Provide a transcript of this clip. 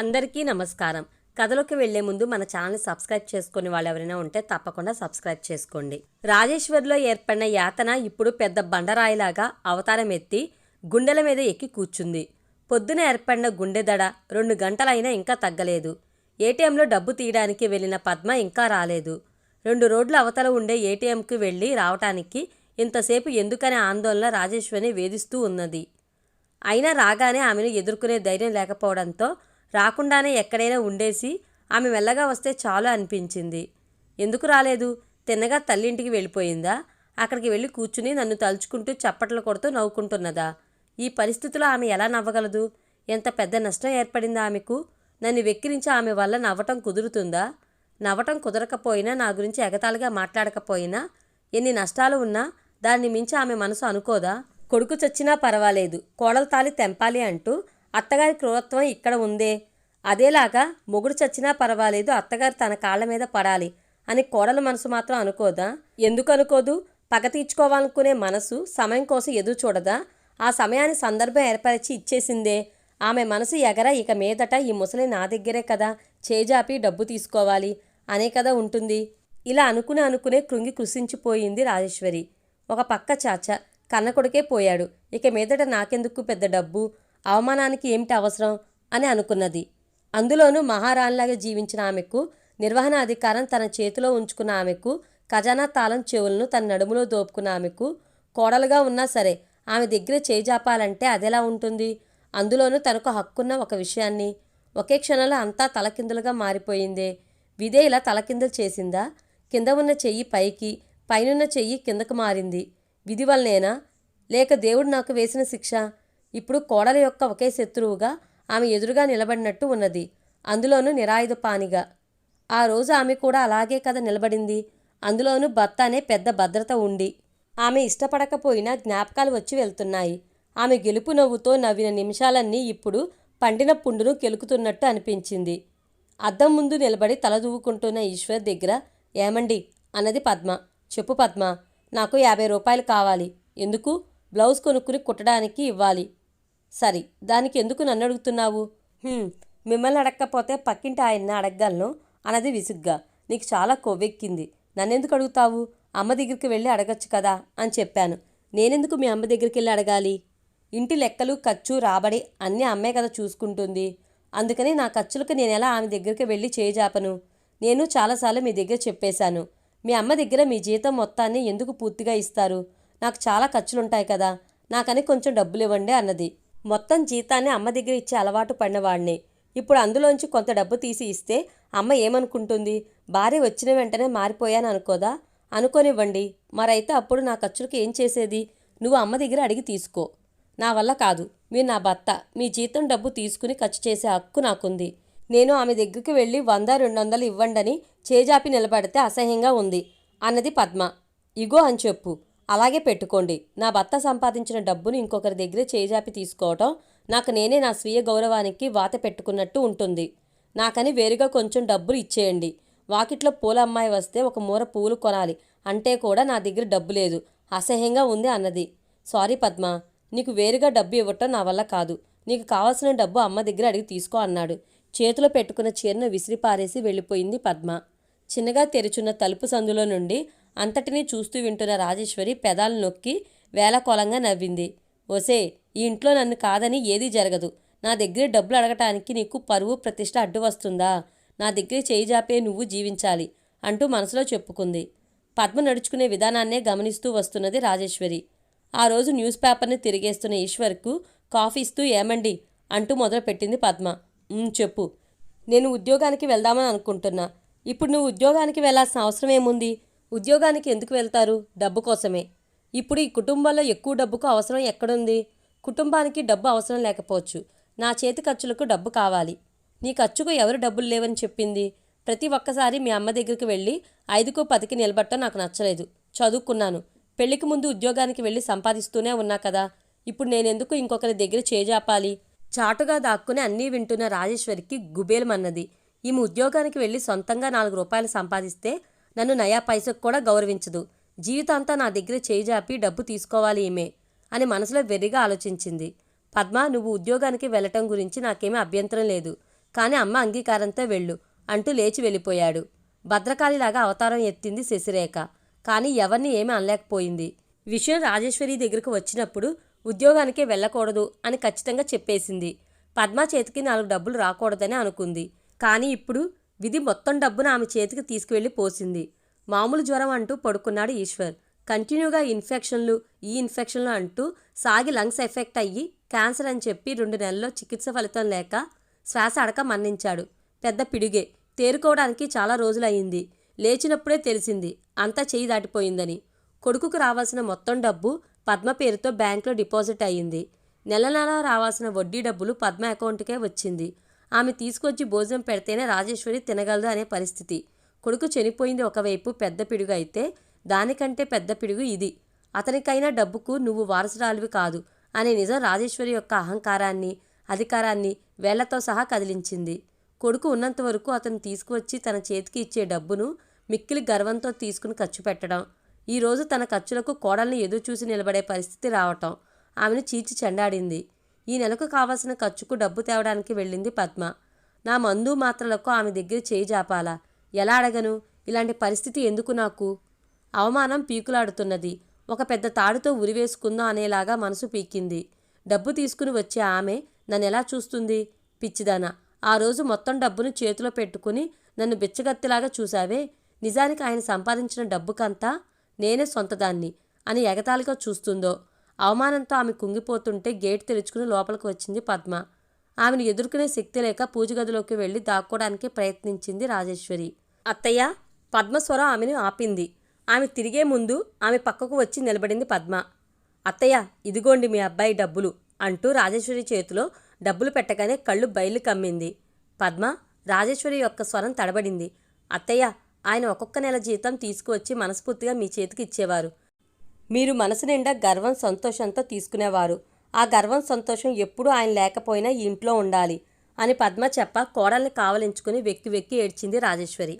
అందరికీ నమస్కారం. కథలోకి వెళ్ళే ముందు మన ఛానల్ సబ్స్క్రైబ్ చేసుకుని వాళ్ళు ఎవరైనా ఉంటే తప్పకుండా సబ్స్క్రైబ్ చేసుకోండి. రాజేశ్వరిలో ఏర్పడిన యాతన ఇప్పుడు పెద్ద బండరాయిలాగా అవతారం ఎత్తి గుండెల మీద ఎక్కి కూర్చుంది. పొద్దున ఏర్పడిన గుండె దడ రెండు గంటలైనా ఇంకా తగ్గలేదు. ఏటీఎంలో డబ్బు తీయడానికి వెళ్ళిన పద్మ ఇంకా రాలేదు. రెండు రోడ్ల అవతల ఉండే ఏటీఎంకి వెళ్ళి రావటానికి ఇంతసేపు ఎందుకనే ఆందోళన రాజేశ్వరిని వేధిస్తూ ఉన్నది. అయినా రాగానే ఆమెను ఎదుర్కొనే ధైర్యం లేకపోవడంతో రాకుండానే ఎక్కడైనా ఉండేసి ఆమె మెల్లగా వస్తే చాలు అనిపించింది. ఎందుకు రాలేదు? తిన్నగా తల్లింటికి వెళ్ళిపోయిందా? అక్కడికి వెళ్ళి కూర్చుని నన్ను తలుచుకుంటూ చప్పట్లు కొడుతూ నవ్వుకుంటున్నదా? ఈ పరిస్థితిలో ఆమె ఎలా నవ్వగలదు? ఎంత పెద్ద నష్టం ఏర్పడిందా ఆమెకు? నన్ను వెక్కిరించి ఆమె వల్ల నవ్వటం కుదురుతుందా? నవ్వటం కుదరకపోయినా నా గురించి ఎగతాళిగా మాట్లాడకపోయినా ఎన్ని నష్టాలు ఉన్నా దాన్ని మించి ఆమె మనసు అనుకోదా? కొడుకు చచ్చినా పర్వాలేదు. కోడలు తాలి తెంపాలి అంటూ అత్తగారి క్రూరత్వం ఇక్కడ ఉందే. అదేలాగా మొగుడు చచ్చినా పర్వాలేదు అత్తగారు తన కాళ్ళ మీద పడాలి అని కోడల మనసు మాత్రం అనుకోదా? ఎందుకు అనుకోదు? పగ తీర్చుకోవాలనుకునే మనసు సమయం కోసం ఎదురు చూడదా? ఆ సమయాన్ని సందర్భం ఏర్పరిచి ఇచ్చేసిందే. ఆమె మనసు ఎగర ఇక మీదట ఈ ముసలి నా దగ్గరే కదా చేజాపి డబ్బు తీసుకోవాలి అనే కదా ఉంటుంది. ఇలా అనుకుని అనుకునే కృంగి కృషించిపోయింది రాజేశ్వరి. ఒక పక్క చాచ కన్నకొడుకే పోయాడు. ఇక మీదట నాకెందుకు పెద్ద డబ్బు? అవమానానికి ఏమిటి అవసరం అని అనుకున్నది. అందులోనూ మహారాణిలాగా జీవించిన ఆమెకు నిర్వహణ అధికారం తన చేతిలో ఉంచుకున్న ఆమెకు ఖజానా తాళం చెవులను తన నడుములో దోపుకున్న ఆమెకు కోడలుగా ఉన్నా సరే ఆమె దగ్గర చేజాపాలంటే అదెలా ఉంటుంది? అందులోనూ తనకు హక్కున్న ఒక విషయాన్ని. ఒకే క్షణంలో అంతా తలకిందులుగా మారిపోయిందే. విదే ఇలా తలకిందులు చేసిందా? కింద ఉన్న చెయ్యి పైకి పైనున్న చెయ్యి కిందకు మారింది. విధి వల్లనేనా లేక దేవుడు నాకు వేసిన శిక్ష? ఇప్పుడు కోడల యొక్క ఒకే శత్రువుగా ఆమె ఎదురుగా నిలబడినట్టు ఉన్నది. అందులోనూ నిరాయుధ పానిగా ఆ రోజు ఆమె కూడా అలాగే కదా నిలబడింది. అందులోనూ భర్త అనే పెద్ద భద్రత ఉండి ఆమె ఇష్టపడకపోయినా జ్ఞాపకాలు వచ్చి వెళ్తున్నాయి. ఆమె గెలుపు నవ్వుతో నవ్విన నిమిషాలన్నీ ఇప్పుడు పండిన పుండును కెలుకుతున్నట్టు అనిపించింది. అద్దం ముందు నిలబడి తలదూవుకుంటున్న ఈశ్వర్ దగ్గర ఏమండి? అన్నది పద్మ. చెప్పు పద్మ నాకు యాభై రూపాయలు కావాలి. ఎందుకు? బ్లౌజ్ కొనుక్కుని కుట్టడానికి ఇవ్వాలి. సరి దానికి ఎందుకు నన్ను అడుగుతున్నావు? మిమ్మల్ని అడగకపోతే పక్కింటి ఆయన్ని అడగగలను అన్నది విసుగ్గా. నీకు చాలా కొవ్వెక్కింది. నన్నెందుకు అడుగుతావు? అమ్మ దగ్గరికి వెళ్ళి అడగచ్చు కదా అని చెప్పాను. నేనెందుకు మీ అమ్మ దగ్గరికి వెళ్ళి అడగాలి? ఇంటి లెక్కలు ఖర్చు రాబడి అన్నీ అమ్మే కదా చూసుకుంటుంది. అందుకని నా ఖర్చులకు నేను ఎలా ఆమె దగ్గరికి వెళ్ళి చేజాపను? నేను చాలాసార్లు మీ దగ్గర చెప్పేశాను. మీ అమ్మ దగ్గర మీ జీతం మొత్తాన్ని ఎందుకు పూర్తిగా ఇస్తారు? నాకు చాలా ఖర్చులుంటాయి కదా. నాకని కొంచెం డబ్బులు ఇవ్వండి అన్నది. మొత్తం జీతాన్ని అమ్మ దగ్గర ఇచ్చే అలవాటు పడినవాడిని. ఇప్పుడు అందులోంచి కొంత డబ్బు తీసి ఇస్తే అమ్మ ఏమనుకుంటుంది? భార్య వచ్చిన వెంటనే మారిపోయాను అనుకోదా? అనుకోనివ్వండి. మరైతే అప్పుడు నా ఖర్చులకు ఏం చేసేది? నువ్వు అమ్మ దగ్గర అడిగి తీసుకో. నా వల్ల కాదు. మీరు నా భర్త. మీ జీతం డబ్బు తీసుకుని ఖర్చు చేసే హక్కు నాకుంది. నేను ఆమె దగ్గరికి వెళ్ళి వంద రెండు వందలు ఇవ్వండని చేజాపి నిలబడితే అసహ్యంగా ఉంది అన్నది పద్మ. ఇగో అని చెప్పు. అలాగే పెట్టుకోండి. నా భర్త సంపాదించిన డబ్బును ఇంకొకరి దగ్గర చేజాపి తీసుకోవటం నాకు నేనే నా స్వీయ గౌరవానికి వాత పెట్టుకున్నట్టు ఉంటుంది. నాకని వేరుగా కొంచెం డబ్బులు ఇచ్చేయండి. వాకిట్లో పూల అమ్మాయి వస్తే ఒక మూర పూలు కొనాలి. అంటే కూడా నా దగ్గర డబ్బు లేదు. అసహ్యంగా ఉంది అన్నది. సారీ పద్మ. నీకు వేరుగా డబ్బు ఇవ్వటం నా వల్ల కాదు. నీకు కావాల్సిన డబ్బు అమ్మ దగ్గర అడిగి తీసుకో అన్నాడు. చేతిలో పెట్టుకున్న చీరను విసిరిపారేసి వెళ్ళిపోయింది పద్మ. చిన్నగా తెరుచున్న తలుపు సందులో నుండి అంతటినీ చూస్తూ వింటున్న రాజేశ్వరి పెదాలు నొక్కి వేలకోలంగా నవ్వింది. ఒసే ఈ ఇంట్లో నన్ను కాదని ఏదీ జరగదు. నా దగ్గర డబ్బులు అడగటానికి నీకు పరువు ప్రతిష్ట అడ్డు వస్తుందా? నా దగ్గర చేయి జాపే నువ్వు జీవించాలి అంటూ మనసులో చెప్పుకుంది. పద్మ నడుచుకునే విధానాన్నే గమనిస్తూ వస్తున్నది రాజేశ్వరి. ఆ రోజు న్యూస్ పేపర్ని తిరిగేస్తున్న ఈశ్వర్కు కాఫీ ఇస్తూ ఏమండి? అంటూ మొదలుపెట్టింది పద్మ. చెప్పు. నేను ఉద్యోగానికి వెళ్దామని అనుకుంటున్నా. ఇప్పుడు నువ్వు ఉద్యోగానికి వెళ్ళాల్సిన అవసరం ఏముంది? ఉద్యోగానికి ఎందుకు వెళ్తారు? డబ్బు కోసమే. ఇప్పుడు ఈ కుటుంబంలో ఎక్కువ డబ్బుకు అవసరం ఎక్కడుంది? కుటుంబానికి డబ్బు అవసరం లేకపోవచ్చు. నా చేతి ఖర్చులకు డబ్బు కావాలి. నీ ఖర్చుకు ఎవరు డబ్బులు లేవని చెప్పింది? ప్రతి ఒక్కసారి మీ అమ్మ దగ్గరికి వెళ్ళి ఐదుకు పదికి నిలబట్టం నాకు నచ్చలేదు. చదువుకున్నాను. పెళ్ళికి ముందు ఉద్యోగానికి వెళ్ళి సంపాదిస్తూనే ఉన్నా కదా. ఇప్పుడు నేనెందుకు ఇంకొకరి దగ్గర చేజాపాలి? చాటుగా దాక్కుని అన్నీ వింటున్న రాజేశ్వరికి గుబేలమన్నది ఈమె ఉద్యోగానికి వెళ్ళి సొంతంగా నాలుగు రూపాయలు సంపాదిస్తే నన్ను నయా పైసకు కూడా గౌరవించదు. జీవితాంతా నా దగ్గర చేయిజాపి డబ్బు తీసుకోవాలి ఈమె అని మనసులో వెర్రిగా ఆలోచించింది. పద్మ నువ్వు ఉద్యోగానికి వెళ్ళటం గురించి నాకేమీ అభ్యంతరం లేదు. కానీ అమ్మ అంగీకారంతో వెళ్ళు అంటూ లేచి వెళ్ళిపోయాడు. భద్రకాళిలాగా అవతారం ఎత్తింది శశిరేఖ. కానీ ఎవరిని ఏమీ అనలేకపోయింది. విషయం రాజేశ్వరి దగ్గరకు వచ్చినప్పుడు ఉద్యోగానికే వెళ్ళకూడదు అని ఖచ్చితంగా చెప్పేసింది. పద్మ చేతికి నాలుగు డబ్బులు రాకూడదని అనుకుంది. కానీ ఇప్పుడు విధి మొత్తం డబ్బును ఆమె చేతికి తీసుకువెళ్ళి పోసింది. మామూలు జ్వరం అంటూ పడుకున్నాడు ఈశ్వర్. కంటిన్యూగా ఇన్ఫెక్షన్లు ఈ ఇన్ఫెక్షన్లు అంటూ సాగి లంగ్స్ ఎఫెక్ట్ అయ్యి క్యాన్సర్ అని చెప్పి రెండు నెలల్లో చికిత్స ఫలితం లేక శ్వాస అడక మన్నించాడు. పెద్ద పిడుగే. తేరుకోవడానికి చాలా రోజులయ్యింది. లేచినప్పుడే తెలిసింది అంతా చేయి దాటిపోయిందని. కొడుకుకు రావాల్సిన మొత్తం డబ్బు పద్మ పేరుతో బ్యాంకులో డిపాజిట్ అయ్యింది. నెల నెలా రావాల్సిన వడ్డీ డబ్బులు పద్మ అకౌంట్కే వచ్చింది. ఆమె తీసుకొచ్చి భోజనం పెడితేనే రాజేశ్వరి తినగలదు అనే పరిస్థితి. కొడుకు చనిపోయింది ఒకవైపు పెద్ద పిడుగు అయితే దానికంటే పెద్ద పిడుగు ఇది. అతనికైనా డబ్బుకు నువ్వు వారసురాలివి కాదు అనే నిజం రాజేశ్వరి యొక్క అహంకారాన్ని అధికారాన్ని వేళ్ళతో సహా కదిలించింది. కొడుకు ఉన్నంత వరకు అతను తీసుకువచ్చి తన చేతికి ఇచ్చే డబ్బును మిక్కిలి గర్వంతో తీసుకుని ఖర్చు పెట్టడం ఈరోజు తన ఖర్చులకు కోడల్ని ఎదురు చూసి నిలబడే పరిస్థితి రావటం ఆమెను చీల్చి చెండాడింది. ఈ నెలకు కావలసిన ఖర్చుకు డబ్బు తేవడానికి వెళ్ళింది పద్మ. నా మందు మాత్రలకు ఆమె దగ్గర చేయి జాపాలా. ఎలా అడగను? ఇలాంటి పరిస్థితి ఎందుకు నాకు? అవమానం పీకులాడుతున్నది. ఒక పెద్ద తాడుతో ఉరివేసుకుందాం అనేలాగా మనసు పీకింది. డబ్బు తీసుకుని వచ్చే ఆమె నన్ను ఎలా చూస్తుంది? పిచ్చిదానా. ఆ రోజు మొత్తం డబ్బును చేతిలో పెట్టుకుని నన్ను బిచ్చగత్తిలాగా చూశావే? నిజానికి ఆయన సంపాదించిన డబ్బుకంతా నేనే సొంతదాన్ని అని ఎగతాళిగా చూస్తుందో. అవమానంతో ఆమె కుంగిపోతుంటే గేట్ తెరుచుకుని లోపలికి వచ్చింది పద్మ. ఆమెను ఎదుర్కొనే శక్తి లేక పూజ గదిలోకి వెళ్ళి దాక్కోవడానికి ప్రయత్నించింది రాజేశ్వరి. అత్తయ్య పద్మస్వరం ఆమెను ఆపింది. ఆమె తిరిగే ముందు ఆమె పక్కకు వచ్చి నిలబడింది పద్మ. అత్తయ్య ఇదిగోండి మీ అబ్బాయి డబ్బులు అంటూ రాజేశ్వరి చేతిలో డబ్బులు పెట్టగానే కళ్ళు బయలు కమ్మింది. పద్మ రాజేశ్వరి యొక్క స్వరం తడబడింది. అత్తయ్య ఆయన ఒక్కొక్క నెల జీతం తీసుకువచ్చి మనస్ఫూర్తిగా మీ చేతికి ఇచ్చేవారు. మీరు మనసు నిండా గర్వం సంతోషంతో తీసుకునేవారు. ఆ గర్వం సంతోషం ఎప్పుడూ ఆయన లేకపోయినా ఈ ఇంట్లో ఉండాలి అని పద్మ చెప్ప కోడల్ని కావలించుకుని వెక్కి వెక్కి ఏడ్చింది రాజేశ్వరి.